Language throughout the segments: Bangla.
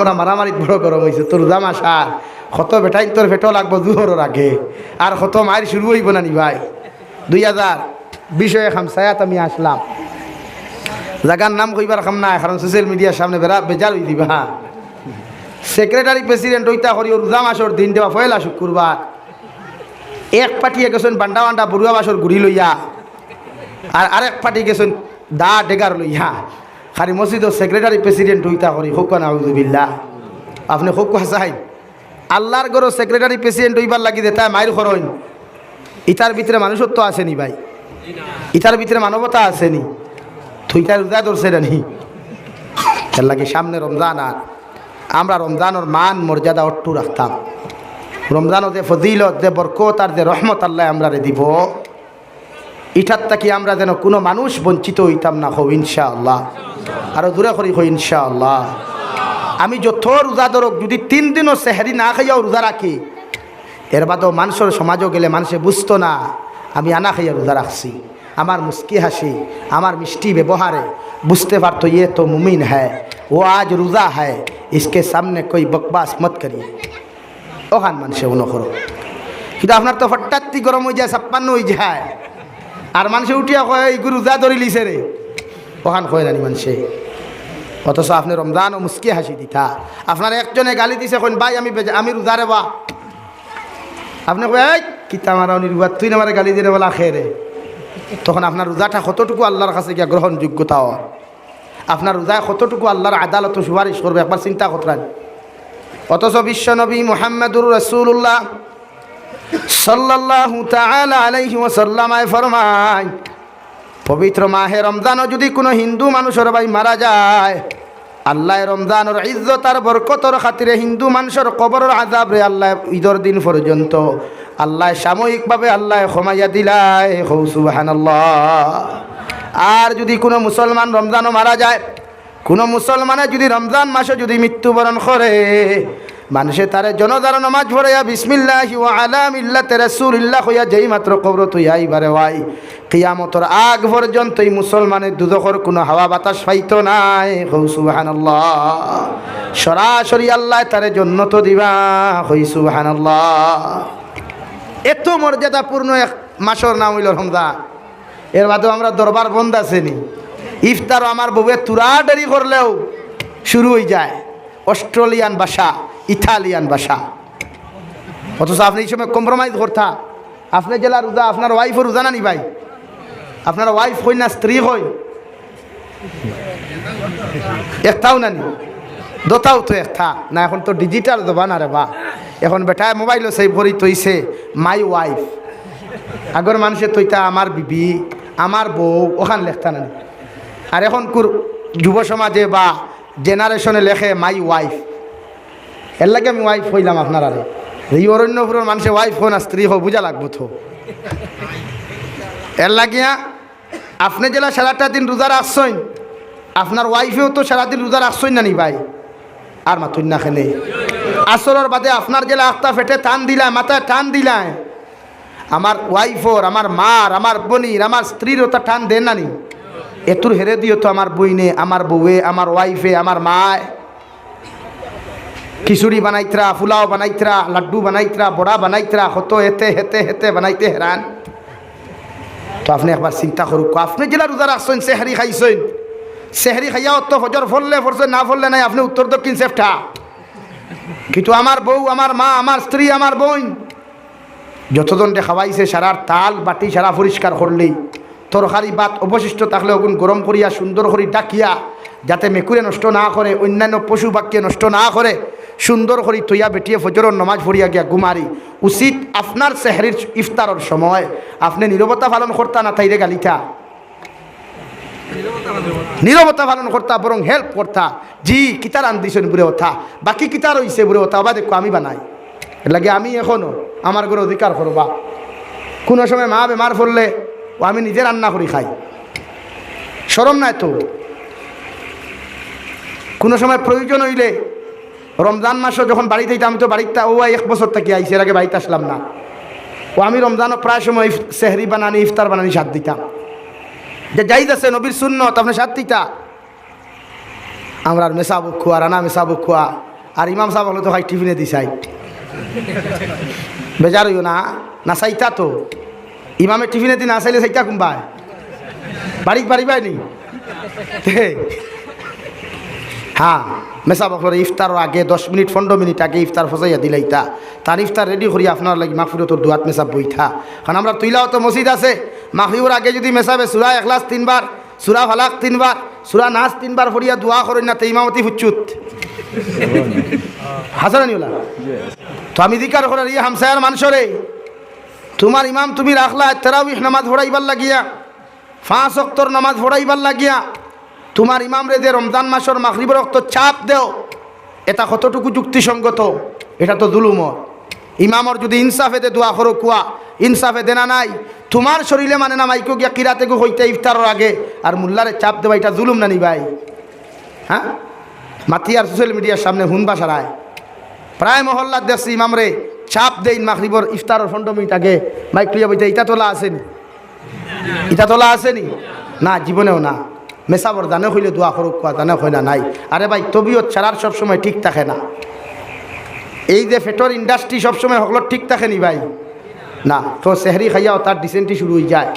ওরা মারামারি বড় গরম হয়েছে তোর দাম আসা কত বেটাই তোর ভেটো লাগবো দুহরের আগে। আর কত মায়ের শুরু হইব না নি ভাই। দুই হাজার বিষয়ে খামসায়াত আমি আসলাম। জাগার নাম কইবার খাম না কারণ সোশ্যাল মিডিয়ার সামনে বেড়া বেজার হই দিবা। সেক্রেটারি প্রেসিডেন্ট ওইটা করি রোজা মাসর দিন দেওয়া পয়লা শুক্রবার। এক পাটিয়ে গেছেন বান্ডা বান্ডা বড়ুয়া বাসর ঘুরি লইয়া। আর আরেক পার্টি গেছেন দা ডেগার লইয়া। খালি মসজিদের সেক্রেটারি প্রেসিডেন্ট হইতা করি হোক না আউজুবিল্লা আপনি হোক হাসাই আল্লাহর গরো সেক্রেটারি প্রেসিডেন্ট হইবার লাগি দে, তাই মায়ের খরইন ইটার ভিতরে মানুষত্ব আসেনি ভাই? ইটার ভিতরে মানবতা আসেনি থুইটা রোজা ধরছে নি? এর লাগে সামনে রমজান আর আমরা রমজানের মান, মর্যাদা অট্টু রাখতাম। রমজানও যে ফজিলত, যে বরকত আর যে রহমত আল্লাহ আমরা রে দিব ইটার তাকি আমরা যেন কোনো মানুষ বঞ্চিত হইতাম না হো ইনশাআল্লাহ। আরো দূরে করি হই ইনশাআল্লাহ আমি যত রোজা ধরক যদি তিন দিনও সেহারি না খাইয়াও রোজা রাখি এর বাদেও মানুষের সমাজও গেলে মানুষে বুঝতো না আমি আনা খাইয়া রোজা রাখছি আমার মুস্কি হাসি আমার মিষ্টি ব্যবহারে বুঝতে পারতো ইয়ে তো মুমিন হ্যায় ও আজ রোজা হ্যায় इसके সামনে কই বকবাস মত করিয়ে ওখান মানুষে অনুকরো কিন্তু আপনার তো হঠাৎই গরম হয়ে যায় ছাপ্পান্ন হয়ে যায় আর মানুষে উঠিয়া কয় এই গুরু যা ধরি লিছে রে ওখান কয় জানি মানুষে অথচ আপনি রমজান ও মুস্কি হাসি দিতা। আপনার একজনে গালি দিছে, কইন, ভাই, আমি আমি রোজা রে বা আপনি কয় কিতা মারা নির্বাদ তুই আমার গালি দিয়ে বলা খেয়ে তখন আপনার রোজাটা কতটুকু আল্লাহর কাছে গিয়া গ্রহণযোগ্যতাও আপনার রোজায় কতটুকু আল্লাহর আদালত সুপারিশ করবে, একবার চিন্তা করতেন অথচ বিশ্ব বিশ্বনবী মোহাম্মদুর রসুল্লাহ সাল্লাল্লাহু তাআলা আলাইহি ওয়াসাল্লামায় ফরমায় পবিত্র মাহে রমজানও যদি কোনো হিন্দু মানুষের ভাই মারা যায়, আল্লাহ রমজানের ইজ্জত আর বরকতর খাতিরে হিন্দু মানুষের কবরের আজাব রে আল্লাহ ঈদর দিন পর্যন্ত আল্লাহ সাময়িকভাবে আল্লাহ ক্ষমাইয়া দিলায় হৌ, সুবহানাল্লাহ। আর যদি কোনো মুসলমান রমজানও মারা যায়, কোনো মুসলমানে যদি রমজান মাসে যদি মৃত্যুবরণ করে মানুষে তারে জনদার নমাজ ভরাইয়া বিসমিল্লাহি ওয়া আলা মিল্লাতে হইয়া যেই মাত্র কবর তুই আইবারে ওয়াই। কিয়ামতর আগ পর্যন্ত এই মুসলমানের দুদকর কোনো হাওয়া বাতাস পাইতো নাই। হৌ সুবহানাল্লাহ। সরাসরি আল্লাহ তারে জন্নত দিবা। হই সুবহানাল্লাহ। এত মর্যাদাপূর্ণ এক মাসর নাম হইল রমজান। এর বাদেও আমরা দরবার বন্ধ আছেনি। ইফতার আমার বউয়ে তুরা দেরি করলেও শুরু হয়ে যায়। অস্ট্রেলিয়ান ভাষা ইতালিয়ান ভাষা। অথচ আপনি এই সময় কম্প্রোমাইজ করতা। আপনি জেলা রোজা, আপনার ওয়াইফও রোজা না ভাই? আপনার ওয়াইফ হই না স্ত্রী হই একটাও না নি। দোতাও তো একটা। না, এখন তো ডিজিটাল দোবা না রে বা। এখন বেটায় মোবাইলও সেই ভরি তৈছে মাই ওয়াইফ আগর মানুষের তৈতা আমার বিবি, আমার বউ, ওখান লেখতা না আর এখন কুর যুব সমাজে বা জেনারেশনে লেখে মাই ওয়াইফ এর লাগে আমি ওয়াইফ হইলাম আপনার আরে এই অরণ্যপুরের মানুষের ওয়াইফ হো না স্ত্রী হো বুঝা লাগবো তো। এর লাগিয়া আপনি জেলা সারাটা দিন রোজা রাখছেন, আপনার ওয়াইফেও তো সারাদিন রোজা রাখছেন না নি ভাই? আর মাতুন না খেলে। আসরের বাদে আপনার জেলা আখতা ফেটে টান দিলাম মাথায় টান দিলাম আমার ওয়াইফর আমার মার, আমার বোনির, আমার স্ত্রীর ওটা টান দেন না নি। এতুর হেরে দিও তো আমার বইনে, আমার বউয়ে, আমার ওয়াইফে আমার মায়। খিচুড়ি বানাইতরা ফুলাও বানাইতরা, লাড্ডু বানাইতরা, বড়া বানাইতরা, হতো হেতে হেতে হেতে বানাইতে হেরান। তো আপনি একবার চিন্তা করুক, আপনি জেলা রোজা রাখছেন সেহারি খাইছেন সেহারি খাইয়াও তো হজর ফললে ফরছেন না ফললে নাই, আপনি উত্তর দক্ষিণ সেফটা কিন্তু আমার বউ, আমার মা, আমার স্ত্রী, আমার বোন যতজনকে খাওয়াইছে সারার তাল, বাটি সারা পরিষ্কার করলেই, তরকারি ভাত অবশিষ্ট থাকলে ওগুন গরম করিয়া, সুন্দর করে ডাকিয়া, যাতে মেকুরে নষ্ট না করে, অন্যান্য পশু পাখিয়ে নষ্ট না করে সুন্দর করে তৈয়া বেটিয়ে ফজরের নমাজ পড়িয়া গিয়া গুমারি উচিত আপনার সেহরির ইফতারের সময়। আপনি নিরবতা পালন করতা না তাইরে গালিতা নিরবতা পালন করতা বরং হেল্প করতা জি কিতার আনদিছেন বুড়ে ওঠা বাকি কিতার হইছে বুড়ে ওঠা বা দেখো আমি বানাই লাগে আমি এখনও আমার ঘরে অধিকার করবা কোনো সময় মা বেমার পড়লে ও আমি নিজে রান্না করি খাই। সরম নাই তো। কোনো সময় প্রয়োজন হইলে রমজান মাসও যখন বাড়িতে যেতাম তো বাড়িতে ও এক বছর থেকে আইসি এর আগে বাড়িতে আসলাম না। ও আমি রমজানও প্রায় সময় সেহরি বানানি, ইফতার বানানি সাত দিতাম। যে যাইদ আছে নবীর শূন্য আপনি সাত দিতা। আমরা মেসাবুক খুয়া, রানা মেসাবুক খুয়া। আর ইমাম সাহেব হলে তো হয় টিফিনে দিছাই বেজার হইও না না চাইতা তো। ইমামে টিফিনে দি না চাইলে চাইতা কোনবাই? বাড়িত পারিবাই নি? হ্যাঁ মেসা বকলর ইফতারের আগে দশ মিনিট, পনেরো মিনিট আগে ইফতার ফসাইয়া দিলাইতা তার ইফতার রেডি করি আপনার লাগি মাহফিরতর দুয়াত মেসা বইথা। কারণ আমরা তুইলাও তো মসজিদ আছে মাহফিবর আগে যদি মেসাবে সুরা এখলাস তিনবার, সুরা ফালাক তিনবার, সুরা নাচ তিনবার ফরিয়া দোয়া করেন না তো ইমামতি হুচ্চুত। হাসানিওলা তো আমি দিকার করার ইয়ে হামসায়ার মানুষরে, তোমার ইমাম তুমি রাখলা তেরাউিহ নামাজ ভরাইবার লাগিয়া ফাঁস অক্তর নামাজ ভরাইবার লাগিয়া তোমার ইমাম রে যে রমজান মাসের মাগরিব রক্ত চাপ দেও, এটা কতটুকু যুক্তিসঙ্গত? এটা তো জুলুমর ইমামর যদি ইনসাফে দে দোয়া করো কুয়া, ইনসাফে দেনা নাই, তোমার শরীরে মানে না মাইকো গিয়া কিরাতে গো হইতে ইফতারের আগে, আর মুল্লারে চাপ দেওয়া এটা জুলুম না নি ভাই? হ্যাঁ? মাতি আর সোশ্যাল মিডিয়ার সামনে হুন বাসারায় প্রায় মহল্লার দেশ ইমামরে চাপ দেই মাগরিবর ইফতারের পনেরো মিনিট আগে। মাইক লইয়া বইতে ইটা তোলা আসেনি ইটা তোলা আসেনি না, জীবনেও না। মেসাবর দানে হইলে দোয়া করুক, কোয়া দানে হয় না, নাই। আরে ভাই তবিও ছাড়ার সবসময় ঠিক থাকে না। এই যে ফেটর ইন্ডাস্ট্রি সবসময় হকলো ঠিক থাকে নি ভাই? না, তো সেহরি খাইয়াও তার ডিসেন্ট্রি শুরু হয়ে যায়।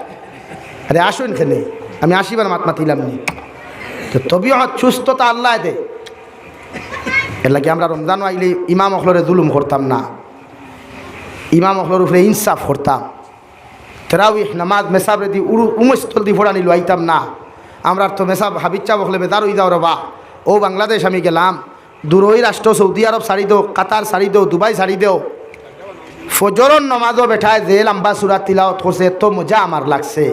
আরে আসুন খেলে আমি আসিবার মাত মাতিলাম নি। তো তবিও সুস্থতা আল্লাহ দে। এর লাগে আমরা রমজান আইলে ইমাম অখলরে জুলুম করতাম না। ইমাম অখলর উপরে ইনসাফ করতাম। তেরাউিহ নামাজ মেসাব রেদি উড়ু উমস্তল দি নিল আইতাম না। আমরা তো মেসাব হাবিচ্চা বকলে বেদার হই যাও রবা ও বাংলাদেশ আমি গেলাম। দূরই রাষ্ট্র, সৌদি আরব সারি দেও, কাতার সারি দেও, দুবাই সারি দেও। ফজরন নমাজও বেঠায় যে লম্বা সুরা তিলাওত করছে, এত মজা আমার লাগছে।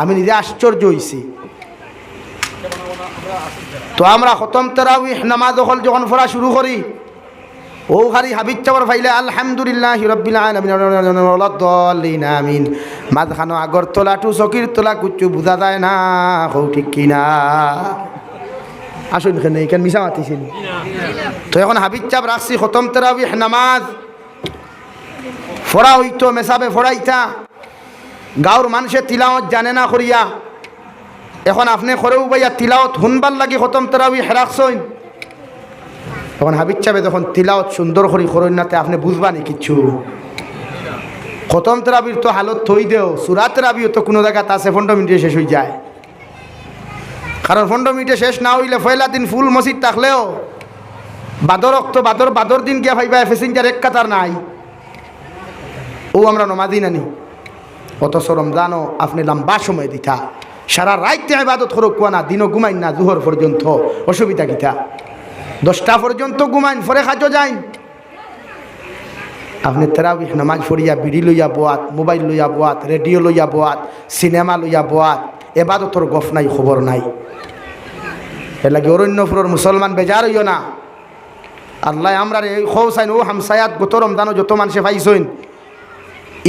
আমি নিজে আশ্চর্য হইছি। তো আমরা খতম তেরাউিহ নামাজ হল যখন ফোড়া শুরু করি, ও খালি হাবিজ চাবর ফাইলে আলহামদুলিল্লাহ আলামিন আমিন। মাঝখানো আগর তোলা টু চকির তোলা কুচু বুঝা যায় না, হৌ ঠিক কিনা আসুন এখানে এখানে মিশা মাতিছিল। তো এখন হাবিজ চাপ রাখছি খতম তেরাউিহ নামাজ। ফোড়া হইতো মেসাবে ফোড়াইতা গাঁর মানুষে তিলাওত জানে না করিয়া এখন আপনি করেও ভাইয়া তিলাওত শুনবার লাগি খতম তেরাউি হেরাকছইন তখন হাবিজ চাবে যখন তিলাওত সুন্দর করি করইনাতে আপনি বুঝবানি কিচ্ছু। খতম তেরাবির তো হালত থই দেও, সুরাত তেরাবিও তো কোনো জায়গাতে আছে পনেরো মিনিটে শেষ হয়ে যায়। কারণ পনেরো মিনিটে শেষ না হইলে ফয়লা দিন ফুল মসজিদ থাকলেও, বাদর অক্ত বাদর বাদর দিন গিয়া ভাইবা প্যাসেঞ্জার এক কাতার নাই। ও আমরা নমাদি নানি। অথচ রমজানও আপনি লম্বা সময় দিতা। সারা রাইতে ইবাদত করো কোয়া না, দিনও ঘুমাইন না, জুহর পর্যন্ত অসুবিধা কিতা। দশটা পর্যন্ত ঘুমাইন ফরে খাজো যাইন। আপনি তেরাবিহ নামাজ পড়িয়া, বিড়ি লইয়া বোয়াত, মোবাইল লইয়া বোয়াত, রেডিও লইয়া বোয়াত, সিনেমা লইয়া বোয়াত, এবাদতর গফ নাই, খবর নাই। এর লাগে অরণ্যপুরের মুসলমান বেজার হইও না। আল্লাহ আমরা এই খৌসাইন, ও হামসায়াত, গত রমজানও যত মানুষে পাইছইন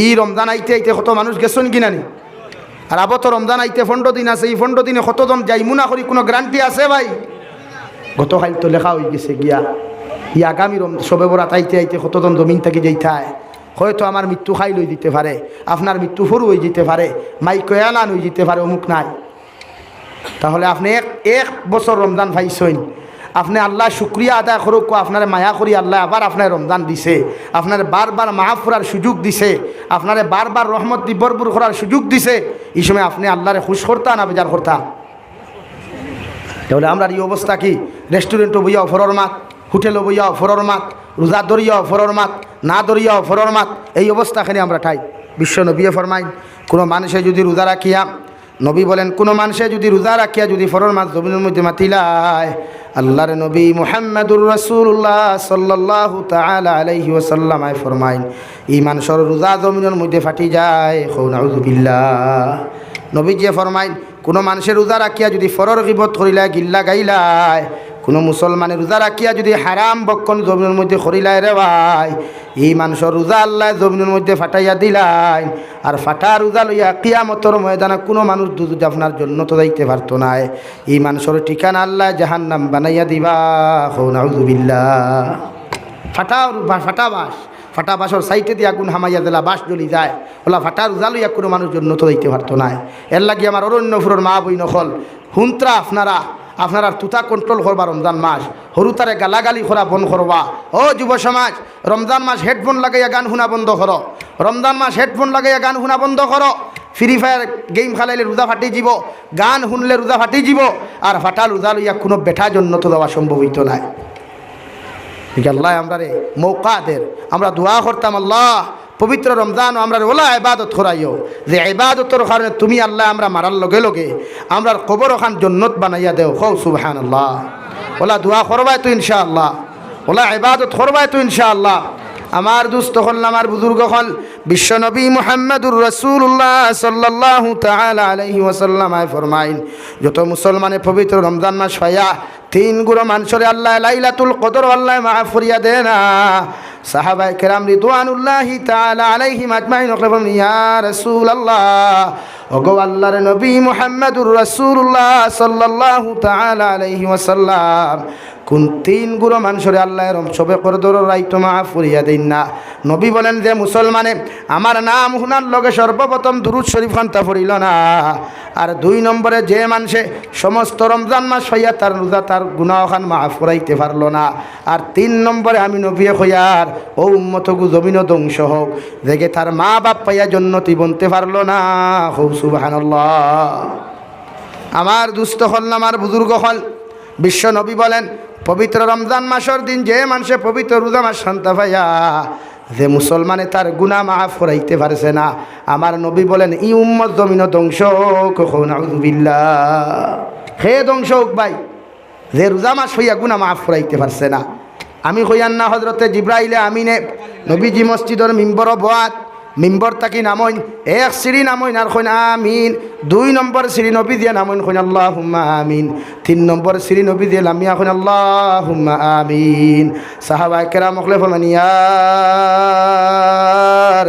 ই রমজান আইতে আইতে কত মানুষ গেছন কিনানি আর আবত রমজান আইতে পনেরো দিন আছে, এই পনেরো দিনে কতজন যাইমুনা করি কোনো গ্যারান্টি আছে ভাই? গতকাল তো লেখা হয়ে গেছে গিয়া। ই আগামী রম সবে বরাত আইতে আইতে কতজন জমিন থেকে যাইতায়? হয়তো আমার মৃত্যু খাই লই দিতে পারে, আপনার মৃত্যু সরু হয়ে যেতে পারে মাই এলান হয়ে যেতে পারে, অমুক নাই। তাহলে আপনি এক এক বছর রমজান পাইছেন। আপনি আল্লাহ শুক্রিয়া আদায় করুক, আপনার মায়া করি আল্লাহ আবার আপনার রমজান দিছে। আপনার বারবার মাফ করার সুযোগ দিছে। আপনার বারবার রহমত দিবরপুর করার সুযোগ দিছে। এই সময় আপনি আল্লাহরে খুশ করতা না বেজার করতা? তাহলে আমরা এই অবস্থা কি? রেস্টুরেন্টও বইয়াও ফরর মাত। হোটেলও বইয়াও, ফরর মাত, রোজা দরিয়াও ফরর মাত, না দরিয়াও ফরর মাত, এই অবস্থাখানে আমরা ঠাই। বিশ্ব নবীয়ে ফরমাইন, কোনো মানুষে যদি রোজা রাখিয়া, নবী বলেন, কোনো মানুষে যদি রোজা রাখিয়া যদি ফরর মাছ জমিনের মধ্যে মাতিলায় আল্লাহর নবী মুহাম্মদুর রসুল্লাহ সাল্লাহ তালা আলাইহি ওসাল্লামায় ফরমাইন এই মানুষের রোজা জমিনের মধ্যে ফাটি যায় খৌনাউজুবিল্লাহ নবী যে ফরমাইন, কোনো মানুষের রোজা রাখিয়া যদি ফরর গিবত করিলায়, গিল্লা গাইলায় কোনো মুসলমানের রোজা রাখিয়া যদি হারাম বক্ষণ জমিনের মধ্যে করিলায় রে ভাই, এই মানুষের রোজা আল্লাহ জমিনের মধ্যে ফাটাইয়া দিলাই। আর ফাটা রোজা লইয়া কিয়ামতর ময়দানে কোনো মানুষ দুধ আপনার জন্য তো যাইতে পারতো না। এই মানুষের ঠিকানা আল্লাহ জাহান নাম বানাইয়া দিবা। হৌনাউজুবিল্লা ফাটা ফাটা বাস ফাটা বাসর সাইটে দিয়ে আগুন হামাইয়া দিলা বাস জ্বলি যায়। ওলা ফাটা রোজা লইয়া কোনো মানুষ জন্য তো যাইতে পারতো না। এর লাগি আমার অরণ্য ফুরোর মা বই নকল হুন্ত্রা আপনারা আপনার আর তুতা কন্ট্রোল করবা রমজান মাস। হরু তারে গালাগালি করা বন করবা। ও যুব সমাজ, রমজান মাস হেডফোন লাগাইয়া গান শুনা বন্ধ করো। রমজান মাস হেডফোন লাগাইয়া গান শুনা বন্ধ করো। ফ্রি ফায়ার গেম খেলাইলে রোজা ফাটি যাব গান শুনলে রোজা ফাটি যাব আর ফাটাল রোজা লইয়া কোনো বেঠা জন্য তো দেওয়া সম্ভব হইতো নাই আল্লাহ আমরা রে মৌকাদের, আমরা দোয়া করতাম আল্লাহ পবিত্র রমজান আমরা ওলা এবাদত খোরাইও। যে এবাদতর কারণে তুমি আল্লাহ আমরা মারার লগে লগে আমরার কবর ওখান জন্নত বানাইয়া দেও। হৌ সুবহান আল্লাহ ওলা দোয়া করবাই তো ইনশাআল্লাহ। ওলা এবাদত করবাই তো ইনশাআল্লাহ। আমার দুস্থ হল, আমার বুজুর্গ হল বিশ্বনবী মুহাম্মদুর রসুল্লাহ সাল্লাহ তাআলা আলাইহি ওয়াসাল্লাম আয় ফরমাইন, যত মুসলমানে পবিত্র রমজান মাস হইয়া তিন গুরো মানুষরে আল্লাহ লাইলাতুল কদর, আল্লাহ মাফ করিয়া দে না। সাহাবাই কেরাম রিদওয়ানুল্লাহি তাআলা আলাইহিম আজমাইন ওকলেন ইয়া রাসূলুল্লাহ, ওগো আল্লাহর নবী মুহাম্মদুর রাসূলুল্লাহ সাল্লাল্লাহু তাআলা আলাইহি ওয়াসাল্লাম, কোন তিন গুরো মানুষরে আল্লাহ সবে করদর রাইতো মাফ করিয়া দিন না। নবী বলেন যে, মুসলমানে আমার নাম শুনার লগে সর্বপ্রথম দুরুদ শরীফ খান্তা পড়িল না। আর দুই নম্বরে যে মানুষে সমস্ত রমজান মাস হইয়া তার রোজা, তার গুণাখান মাফ করাইতে পারল না। আর তিন নম্বরে আমি নবিয়ে হইয়ার ও গু জমিন ধ্বংস হোক। দেখে তার মা বাপ পাইয়া জন্নতি বনতে পারল না। হোক সুবাহান্লাহ আমার দুস্থ হল আমার বুজুর্গ হল। বিশ্ব নবী বলেন, পবিত্র রমজান মাসের দিন যে মানুষে পবিত্র রোজা মাস শান্তা ভাইয়া যে মুসলমানে তার গুণা মাফ করাইতে পারছে না, আমার নবী বলেন, ই উম্মত জমিন, ধ্বংস বিল্লা হে ধ্বংস হোক ভাই, যে রোজা মাস হইয়া গুণা মাফ করাইতে পারছে না। আমি হইয়ান না হজরতে জিব্রাইলে আমিনে নবীজি মসজিদর মিম্বর বাত মিম্বর তাকি নামইন, এক সিঁড়ি নামইন আর কইন আমিন। দুই নম্বর সিঁড়ি নবী দিয়ে নামইন কইন আল্লাহ হুম্মা আমিন। তিন নম্বর সিঁড়ি নবী দিয়ে লামিয়া কইন আল্লাহ হুম্মা আমিন। সাহাবা কেরাম মখলে ফলমানিয়া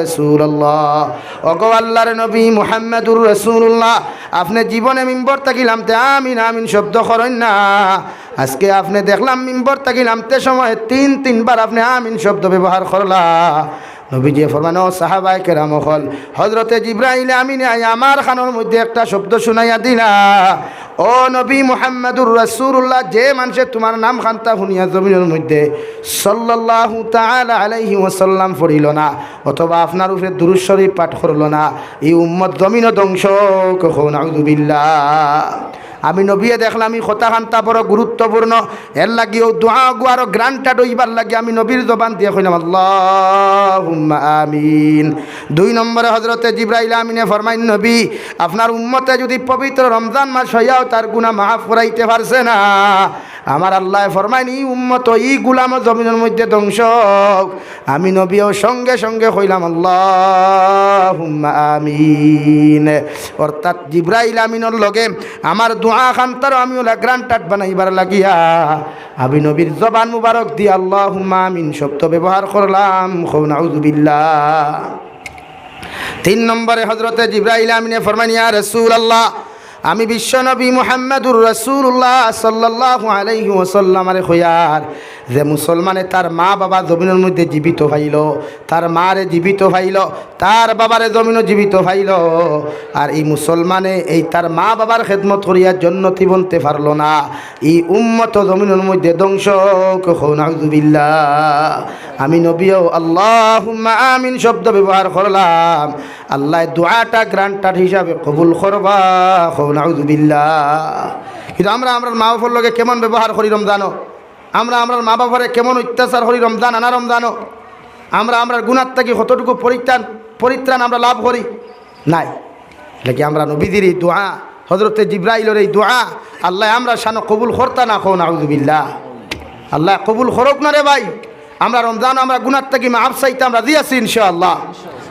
রসুল্লাহ অগো আল্লাহর নবী মুহাম্মদুর রসুল্লাহ আপনি জীবনে মিম্বর তাকিলাম তে আমিন আমিন শব্দ করেন না। আজকে আপনি দেখলাম মিম্বর তাকিলাম তে সময় তিন, তিনবার আপনি আমিন শব্দ ব্যবহার করলা। নবীজি ফরমানো সাহাবাই কেরাম, হল হজরতে জিব্রাহিল আমিনে আমার খানোর মধ্যে একটা শব্দ শুনাইয়া দিলা। ও নবী মোহাম্মদুর রসুল্লাহ যে মানুষে তোমার নাম খান্তা শুনিয়া জমিনের মধ্যে সাল্লাল্লাহু তাআলা আলাইহি ওয়াসাল্লাম পড়িল না, অথবা আপনার উপরে দুরুদ শরীফ পাঠ করল না, এই উম্মত জমিন ধ্বংস, কখন আমি নবিয়ে দেখলাম আমি কথা খান্তা বড় গুরুত্বপূর্ণ, এর লাগি ও দোয়া গুয়ার গ্রান্টটা ডইবার লাগে, আমি নবীর জবান দিয়ে কইলাম আল্লাহ আমিন। দুই নম্বরে হজরতে জিব্রাইল আমিনে ফরমাইন, নবী, আপনার উম্মতে যদি পবিত্র রমজান মাস হইয়াও তার গুণা মাফ করাইতে পারছে না। আমার আল্লাহ ফরমাইন, উম্মত ই গুলাম জমিনের মধ্যে ধ্বংস আমি নবীও সঙ্গে সঙ্গে কইলাম আল্লাহ আমিন। অর্থাৎ জিব্রাইল আমিনের লগে আমার দোয়া খান্তার আমি ওলা গ্রান্টাট বানাইবার লাগিয়া আমি নবীর জবান মুবারক দিয়ে আল্লাহ আমিন শব্দ ব্যবহার করলাম খৌনাউজুবিল্লাহ তিন নম্বরে হজরতে জিব্রাইল আমিনে ফরমানিয়া রসুল আল্লাহ আমি বিশ্বনবী মোহাম্মদুর রসুল্লাহ সাল্লাহ আলাইহি ওসাল্লামারে হইয়ার যে মুসলমানে তার মা বাবা জমিনের মধ্যে জীবিত ভাইল, তার মারে জীবিত ভাইল, তার বাবারে জমিনও জীবিত ভাইল। আর এই মুসলমানে এই তার মা বাবার খেদমত করিয়ার জন্য বনতে পারল না। এই উম্মত জমিনের মধ্যে ধ্বংস কখনাউজুবিল্লাহ আমি নবীও আল্লাহ আমিন শব্দ ব্যবহার করলাম। আল্লাহ দোয়াটা গ্রান্টার হিসাবে কবুল করবা নাউজুবিল্লাহ। কিন্তু আমরা আমরা মা বাবার লগে কেমন ব্যবহার করি রমজানো আমরা আমরা মা বাবারে কেমন অত্যাচার করি রমজান, আনা রমজানো আমরা আমরা গুণার থেকে কতটুকু পরিত্রাণ পরিত্রাণ আমরা লাভ করি? নাই। নাকি আমরা নবীদের এই দোয়া হজরতে জিব্রাইলের এই দোয়া, আল্লাহ আমরা সানো কবুল করতা না খো নাউজুবিল্লাহ। আল্লাহ কবুল করক না রে ভাই। আমরা রমজান আমরা গুণার থেকে মাফ চাইতে আমরা দিয়েছি ইনশাআল্লাহ।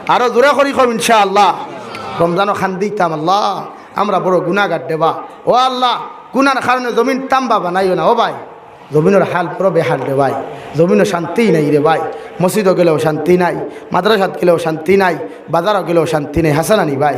আরও দূরে করি কম ইনশাআল্লাহ। রমজানও খান দিতাম, আল্লাহ। আমরা বড় গুণাগার দেবা। ও আল্লাহ, গুনার কারণে জমিন তাম্বা বানাইও না, ও ভাই। জমিনের হাল পুরো বেহাল রে ভাই। জমিনও শান্তি নাই রে ভাই। মসজিদও গেলেও শান্তি নাই, মাদ্রাসাত গেলেও শান্তি নাই, বাজারও গেলেও শান্তি নাই। হাসানানি ভাই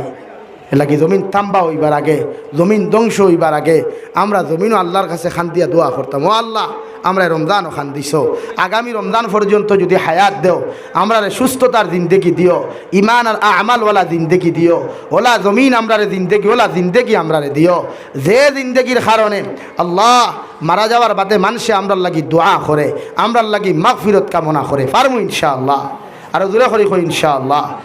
এলাকি জমিন তাম্বা হইবার আগে, জমিন ধ্বংস হইবার আগে আমরা জমিনও আল্লাহর কাছে খান দিয়া দোয়া করতাম। ও আল্লাহ আমরা রমজান ওখান দিছ। আগামী রমজান পর্যন্ত যদি হায়াত দেও আমরা সুস্থতার জিন্দেগি দিও ইমান আর আমালওয়ালা জিন্দেগি দিও, ওলা জমিন আমরারে জিন্দেগি, ওলা জিন্দেগি আমরারে দিও। যে জিন্দেগির কারণে আল্লাহ মারা যাওয়ার বাদে মানুষে আমরার লাগি দোয়া করে, আমরার লাগি মাগফিরত কামনা করে। পারমু ইনশাআল্লাহ। আর দূরে করি ইনশাআল্লাহ।